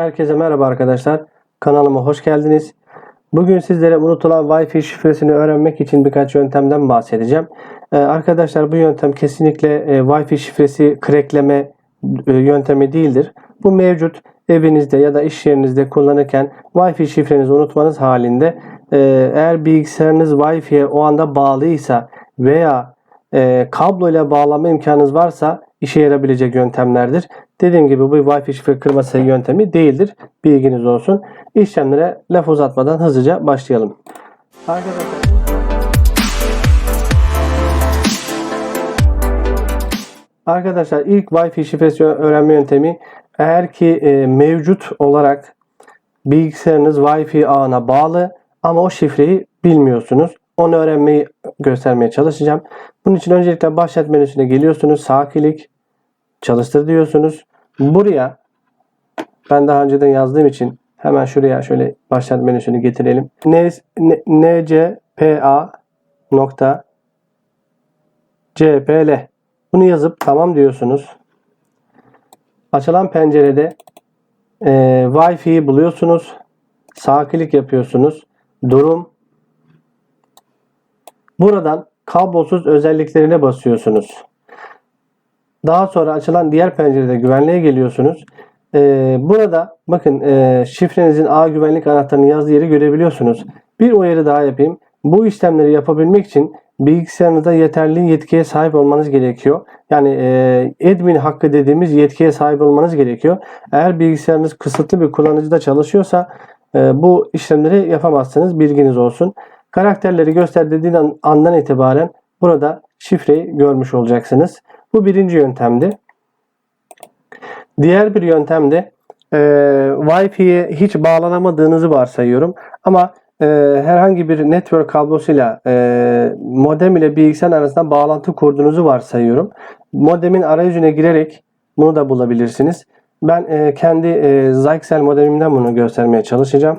Herkese merhaba arkadaşlar. Kanalıma hoş geldiniz. Bugün sizlere unutulan Wi-Fi şifresini öğrenmek için birkaç yöntemden bahsedeceğim. Ee, arkadaşlar bu yöntem kesinlikle e, Wi-Fi şifresi crackleme e, yöntemi değildir. Bu mevcut evinizde ya da iş yerinizde kullanırken Wi-Fi şifrenizi unutmanız halinde e, eğer bilgisayarınız Wi-Fi'ye o anda bağlıysa veya e, kablo ile bağlama imkanınız varsa işe yarayabilecek yöntemlerdir. Dediğim gibi bu Wi-Fi şifre kırması yöntemi değildir. Bilginiz olsun. İşlemlere laf uzatmadan hızlıca başlayalım. Arkadaşlar Arkadaşlar ilk Wi-Fi şifresi öğrenme yöntemi eğer ki e, mevcut olarak bilgisayarınız Wi-Fi ağına bağlı ama o şifreyi bilmiyorsunuz. Onu öğrenmeyi göstermeye çalışacağım. Bunun için öncelikle başlat menüsüne geliyorsunuz. Sağ klik çalıştır diyorsunuz. Buraya ben daha önceden yazdığım için hemen şuraya şöyle başlat menüsünü getirelim. ncpa nokta cpl bunu yazıp tamam diyorsunuz. Açılan pencerede e, Wi-Fi'yi buluyorsunuz. Sağ klik yapıyorsunuz. Durum. Buradan kablosuz özelliklerine basıyorsunuz. Daha sonra açılan diğer pencerede güvenliğe geliyorsunuz. Ee, burada bakın e, şifrenizin A güvenlik anahtarını yazdığı yeri görebiliyorsunuz. Bir uyarı daha yapayım. Bu işlemleri yapabilmek için bilgisayarınızda yeterli yetkiye sahip olmanız gerekiyor. Yani e, admin hakkı dediğimiz yetkiye sahip olmanız gerekiyor. Eğer bilgisayarınız kısıtlı bir kullanıcıda çalışıyorsa e, bu işlemleri yapamazsınız. Bilginiz olsun. Karakterleri göster dediğin andan itibaren burada şifreyi görmüş olacaksınız. Bu birinci yöntemdi. Diğer bir yöntem de e, Wi-Fi'ye hiç bağlanamadığınızı varsayıyorum. Ama e, herhangi bir network kablosuyla e, modem ile bilgisayar arasında bağlantı kurduğunuzu varsayıyorum. Modemin arayüzüne girerek bunu da bulabilirsiniz. Ben e, kendi e, Zyxel modemimden bunu göstermeye çalışacağım.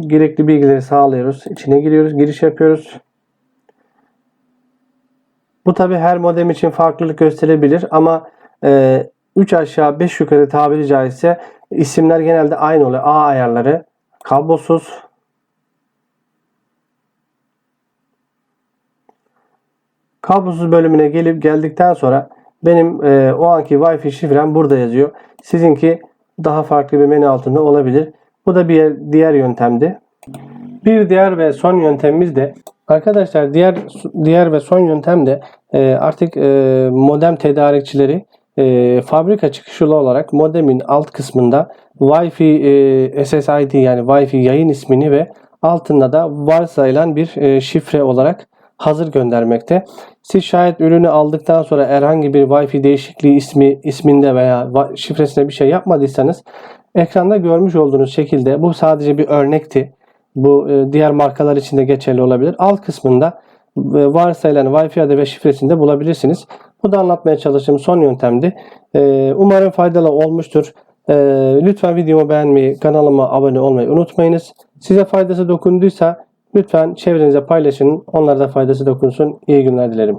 Gerekli bilgileri sağlıyoruz. İçine giriyoruz, giriş yapıyoruz. Bu tabi her modem için farklılık gösterebilir ama e, 3 aşağı 5 yukarı tabiri caizse isimler genelde aynı oluyor. A ayarları kablosuz kablosuz bölümüne gelip geldikten sonra benim e, o anki Wi-Fi şifrem burada yazıyor. Sizinki daha farklı bir menü altında olabilir. Bu da bir diğer yöntemdi. Bir diğer ve son yöntemimiz de arkadaşlar diğer diğer ve son yöntem de e, artık e, modem tedarikçileri e, fabrika çıkışlı olarak modemin alt kısmında Wi-Fi e, SSID yani Wi-Fi yayın ismini ve altında da varsayılan bir e, şifre olarak hazır göndermekte. Siz şayet ürünü aldıktan sonra herhangi bir Wi-Fi değişikliği ismi isminde veya şifresinde bir şey yapmadıysanız ekranda görmüş olduğunuz şekilde bu sadece bir örnekti. Bu e, diğer markalar için de geçerli olabilir. Alt kısmında e, varsayılan Wi-Fi adı ve şifresini de bulabilirsiniz. Bu da anlatmaya çalıştığım son yöntemdi. E, umarım faydalı olmuştur. Lütfen videomu beğenmeyi, kanalıma abone olmayı unutmayınız. Size faydası dokunduysa lütfen çevrenize paylaşın. Onlara da faydası dokunsun. İyi günler dilerim.